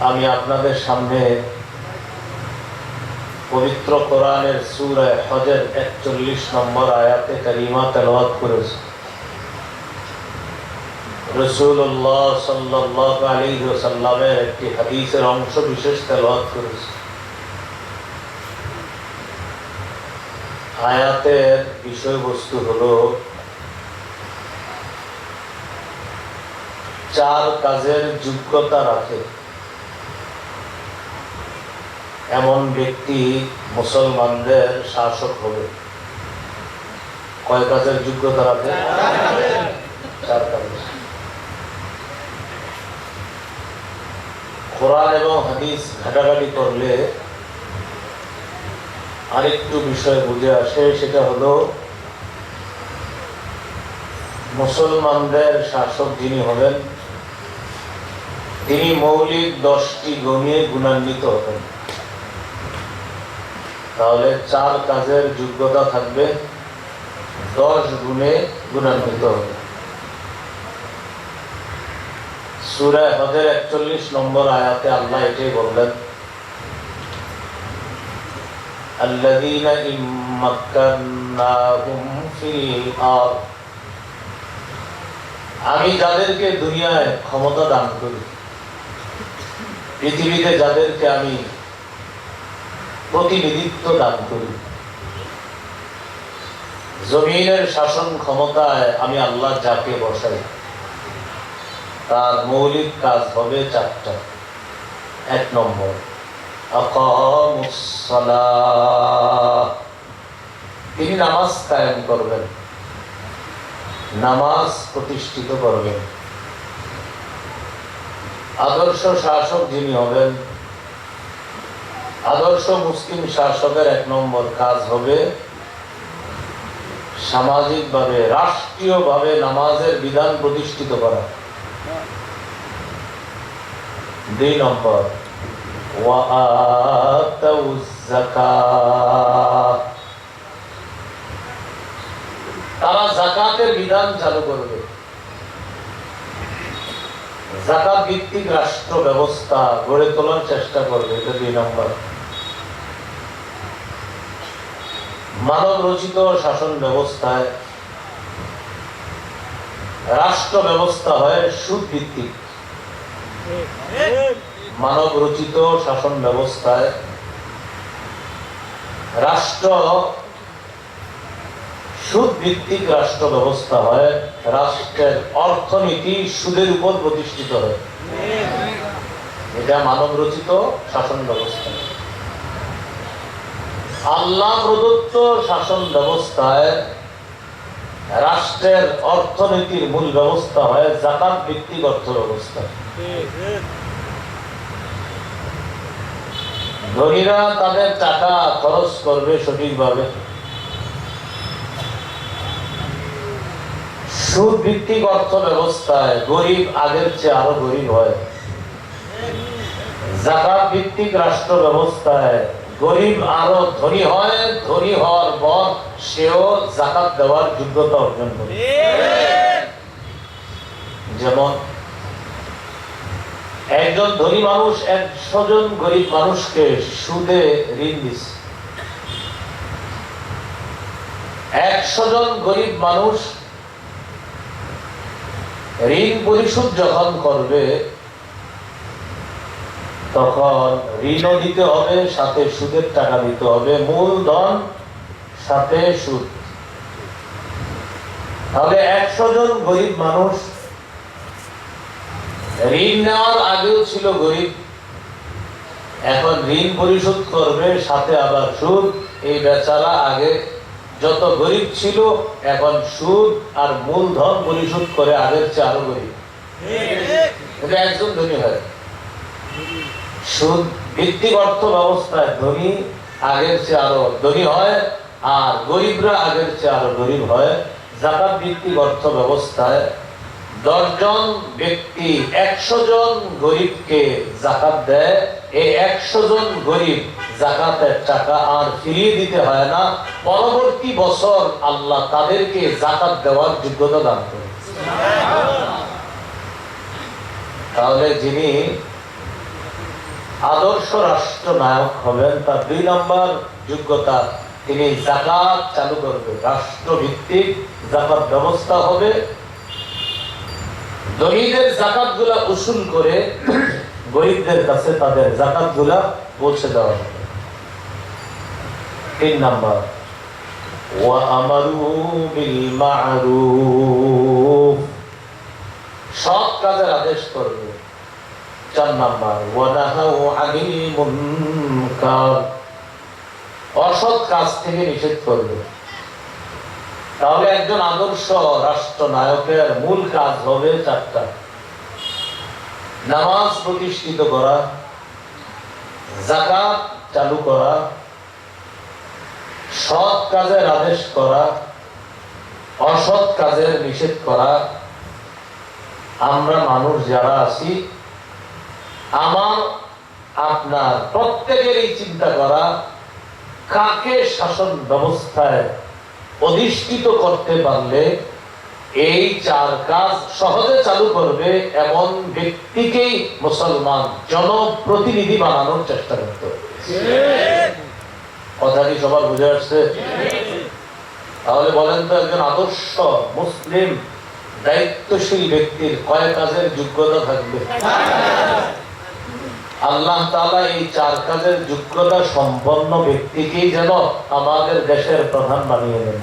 আমি আপনাদের সামনে পবিত্র কোরআনের সুরায় হজের একচল্লিশ নম্বর আয়াতে কারিমা তেলাওয়াত করেছি। রসুল্লাহ সাল্লাহ আলী সাল্লামের একটি হাদিসের অংশ বিশেষ তেলাওয়াত করেছি। আয়াতের বিষয়বস্তু হলো, চার কাজের যোগ্যতা রাখে। এমন ব্যক্তি মুসলমানদের শাসক হবে। কয় কাজের যোগ্যতা রাখে? চার কাজের। কোরআন এবং হাদিস ঘাটাঘাটি করলে আরেকটু বিষয় বুঝে আসে সেটা হলো মুসলমানদের শাসক যিনি হবেন তিনি মৌলিক দশটি গণিয়ে গুণান্বিত হবেন তাহলে চার কাজের যোগ্যতা থাকবে দশ গুণে গুণান্বিত হবে সুরায় হজের একচল্লিশ নম্বর আয়াতে আল্লাহ এটাই বললেন الذين إن مكناهم في الأرض আমি যাদেরকে দুনিয়ায় ক্ষমতা দান করি পৃথিবীতে যাদেরকে আমি প্রতিনিধিত্ব দান করি। জমিনের শাসন ক্ষমতায় আমি আল্লাহ যাকে বসাই, তার মৌলিক কাজ হবে চারটা। এক নম্বর। তিনি নামাজ কায়েম করবেন, নামাজ প্রতিষ্ঠিত করবেন। আদর্শ শাসক যিনি হবেন আদর্শ মুসলিম শাসকের এক নম্বর কাজ হবে সামাজিকভাবে, রাষ্ট্রীয়ভাবে নামাজের বিধান প্রতিষ্ঠিত করা। দুই নম্বর তারা জাকাতের বিধান চালু করবে। জাকাত ভিত্তিক রাষ্ট্র ব্যবস্থা গড়ে তোলার চেষ্টা করবে, এটা দুই নম্বর। মানব রচিত শাসন ব্যবস্থায়, রাষ্ট্র ব্যবস্থা হয় সুদ ভিত্তিক মানব রচিত শাসন ব্যবস্থায় রাষ্ট্র সুদ ভিত্তিক রাষ্ট্র ব্যবস্থা হয়, রাষ্ট্রের অর্থনীতি সুদের উপর প্রতিষ্ঠিত হয়। এটা মানব রচিত শাসন ব্যবস্থা। আল্লাহ প্রদত্ত শাসন ব্যবস্থায়, রাষ্ট্রের অর্থনীতির মূল ব্যবস্থা হয় জাকাত ভিত্তিক অর্থ ব্যবস্থা। ধনীরা তাদের টাকা খরচ করবে সঠিকভাবে। সুদ ভিত্তিক অর্থ ব্যবস্থায় গরিব আগের চেয়ে আরও গরিব হয়। জাকাত ভিত্তিক রাষ্ট্র ব্যবস্থায় গরিব আরও ধনী হয়, ধনী হওয়ার পর সেও জাকাত দেওয়ার যোগ্যতা অর্জন করে। যেমন, একজন ধনী মানুষ একশো জন গরিব মানুষকে সুদে ঋণ দিচ্ছে একশো জন গরিব মানুষ ঋণ পরিশোধ যখন করবে তখন ঋণও দিতে হবে, সাথে সুদের টাকা দিতে হবে। মূলধন সাথে সুদ। তাহলে একশো জন গরিব মানুষ, ঋণ নেওয়ার আগেও ছিল গরিব। এখন ঋণ পরিশোধ করবে, সাথে আবার সুদ। এই বেচারা আগে যত গরিব ছিল, এখন সুদ আর মূলধন পরিশোধ করে আগের চেয়ে আরও গরিব। একজন ধনী হয়। সুদ ভিত্তিক অর্থ ব্যবস্থায় ধনী, আগের চেয়ে আরও ধনী হয়, আর গরিবরা আগের চেয়ে আরও গরিব হয়। জাকাত ভিত্তিক অর্থ ব্যবস্থায় দশজন ব্যক্তি একশো জন গরিবকে জাকাত দেয়। এই একশো জন গরিব জাকাতের টাকা আর ফিরিয়ে দিতে হয় না। পরবর্তী বছর আল্লাহ তাদেরকে জাকাত দেওয়ার যোগ্যতা দান করে। তাহলে যিনি আদর্শ রাষ্ট্রনায়ক হবেন তার দুই নম্বর যোগ্যতা। তিনি জাকাত চালু করবে। রাষ্ট্রভিত্তিক জাকাত ব্যবস্থা হবে। ধনীদের জাকাতগুলা উসুল করে গরিবদের কাছে তাদের জাকাতগুলা পৌঁছে দেওয়া হবে। তিন নাম্বার। সব কাজের আদেশ করবে। চার নাম্বার ওয়ানাহাউ আনিল মুনকার। অসৎ কাজ থেকে নিষেধ করবে। তাহলে একজন আদর্শ মূল কাজ হবে চারটা। নামাজ প্রতিষ্ঠিত করা জাকাত চালু করা, সৎ কাজের আদেশ করা, অসৎ কাজের নিষেধ করা। আমরা মানুষ যারা আছি আমার আপনার প্রত্যেকেরই চিন্তা করা, কাকে শাসন ব্যবস্থায় অধিষ্ঠিত করতে পারলে এই চার কাজ সহজে চালু করবে এমন ব্যক্তিকেই মুসলমান জনপ্রতিনিধি বানানোর চেষ্টা করতে কথা কি সবার বুঝে আসছে? তাহলে বলেন তো একজন আদর্শ মুসলিম দায়িত্বশীল ব্যক্তির কয় কাজের যোগ্যতা থাকবে? আল্লাহ তালা এই চার কাজের যোগ্যতা সম্পন্ন ব্যক্তিকেই যেন আমাদের দেশের প্রধান বানিয়ে দেন।